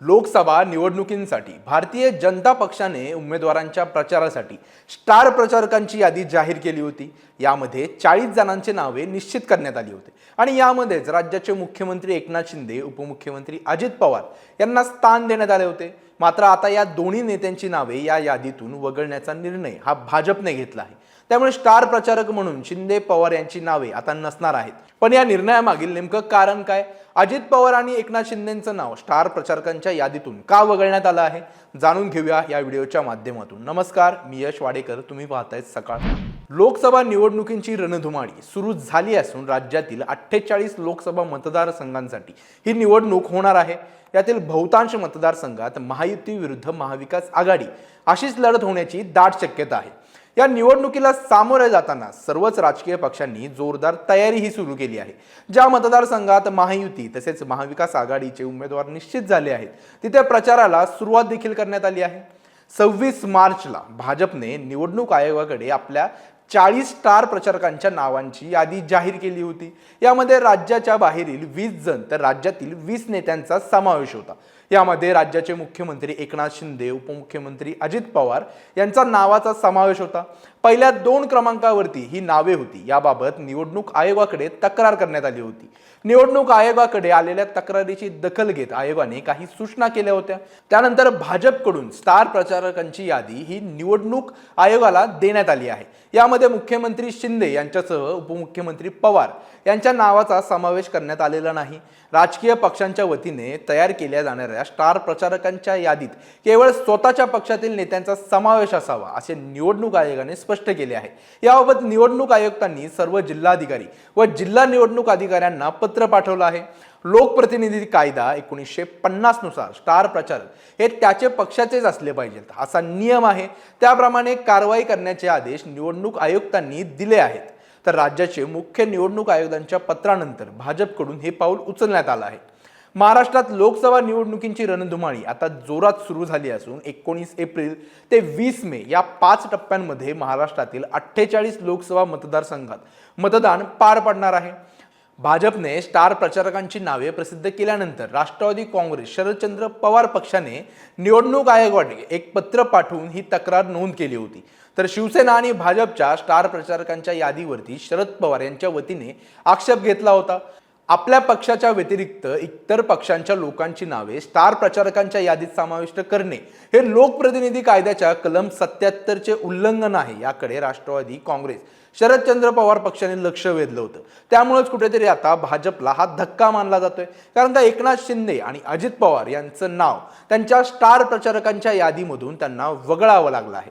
लोकसभा निवडणुकींसाठी भारतीय जनता पक्षाने उमेदवारांच्या प्रचारासाठी स्टार प्रचारकांची यादी जाहीर केली होती. यामध्ये चाळीस जणांची नावे निश्चित करण्यात आली होती. आणि यामध्येच राज्याचे मुख्यमंत्री एकनाथ शिंदे उपमुख्यमंत्री अजित पवार यांना स्थान देण्यात आले होते. मात्र आता या दोन्ही नेत्यांची नावे या यादीतून वगळण्याचा निर्णय हा भाजपने घेतला आहे. त्यामुळे स्टार प्रचारक म्हणून शिंदे पवार यांची नावे आता नसणार आहेत. पण या निर्णयामागील नेमकं कारण काय? अजित पवार आणि एकनाथ शिंदेचं नाव स्टार प्रचारकांच्या यादीतून का वगळण्यात आलं आहे? जाणून घेऊया या व्हिडिओच्या माध्यमातून. नमस्कार मी यश वाडेकर. तुम्ही पाहताय सकाळ. लोकसभा निवडणुकींची रणधुमाळी सुरू झाली असून राज्यातील अठ्ठेचाळीस लोकसभा मतदारसंघांसाठी ही निवडणूक होणार आहे. यातील बहुतांश मतदारसंघात महायुती विरुद्ध महाविकास आघाडी अशीच लढत होण्याची दाट शक्यता आहे. या निवडणुकीला सामोरे जाताना सर्वच राजकीय पक्षांनी जोरदार तयारीही सुरू केली आहे. ज्या मतदारसंघात महायुती तसेच महाविकास आघाडीचे उमेदवार निश्चित झाले आहेत तिथे प्रचाराला सुरुवात देखील करण्यात आली आहे. सव्वीस मार्चला भाजपने निवडणूक आयोगाकडे आपल्या चाळीस स्टार प्रचारकांच्या नावांची यादी जाहीर केली होती. यामध्ये राज्याच्या बाहेरील वीस जण तर राज्यातील वीस नेत्यांचा समावेश होता. यामध्ये राज्याचे मुख्यमंत्री एकनाथ शिंदे उपमुख्यमंत्री अजित पवार यांचा नावाचा समावेश होता. पहिल्या दोन क्रमांकावरती ही नावे होती. याबाबत निवडणूक आयोगाकडे तक्रार करण्यात आली होती. निवडणूक आयोगाकडे आलेल्या तक्रारीची दखल घेत आयोगाने काही सूचना केल्या होत्या. त्यानंतर भाजपकडून स्टार प्रचारकांची यादी ही निवडणूक आयोगाला देण्यात आली आहे. यामध्ये मुख्यमंत्री शिंदे यांच्यासह उपमुख्यमंत्री पवार यांच्या नावाचा समावेश करण्यात आलेला नाही. राजकीय पक्षांच्या वतीने तयार केल्या जाणाऱ्या स्टार प्रचारकांच्या यादीत केवळ स्वतःच्या पक्षातील नेत्यांचा समावेश असावा असे निवडणूक आयोगाने स्पष्ट केले आहे. याबाबत निवडणूक आयुक्तांनी सर्व जिल्हाधिकारी व जिल्हा निवडणूक अधिकाऱ्यांना पत्र पाठवलं आहे. लोकप्रतिनिधी कायदा एकोणीसशे पन्नासनुसार स्टार प्रचारक हे त्याचे पक्षाचेच असले पाहिजेत असा नियम आहे. त्याप्रमाणे कारवाई करण्याचे आदेश निवडणूक आयुक्तांनी दिले आहेत. तर राज्याचे मुख्य निवडणूक आयोगांच्या पत्रानंतर भाजपकडून हे पाऊल उचलण्यात आलं आहे. महाराष्ट्रात लोकसभा निवडणुकींची रणधुमाळी आता जोरात सुरू झाली असून एकोणीस एप्रिल ते वीस मे या पाच टप्प्यांमध्ये महाराष्ट्रातील अठ्ठेचाळीस लोकसभा मतदारसंघात मतदान पार पडणार आहे. भाजपने स्टार प्रचारकांची नावे प्रसिद्ध केल्यानंतर राष्ट्रवादी काँग्रेस शरदचंद्र पवार पक्षाने निवडणूक आयोगाकडे एक पत्र पाठवून ही तक्रार नोंद केली होती. तर शिवसेना आणि भाजपच्या स्टार प्रचारकांच्या यादीवरती शरद पवार यांच्या वतीने आक्षेप घेतला होता. आपल्या पक्षाच्या व्यतिरिक्त इतर पक्षांच्या लोकांची नावे स्टार प्रचारकांच्या यादीत समाविष्ट करणे हे लोकप्रतिनिधी कायद्याच्या कलम सत्याहत्तरचे उल्लंघन आहे याकडे राष्ट्रवादी काँग्रेस शरदचंद्र पवार पक्षाने लक्ष वेधलं होतं. त्यामुळेच कुठेतरी आता भाजपला हा धक्का मानला जातोय. कारण का एकनाथ शिंदे आणि अजित पवार यांचं नाव त्यांच्या स्टार प्रचारकांच्या यादीमधून त्यांना वगळावं लागलं आहे.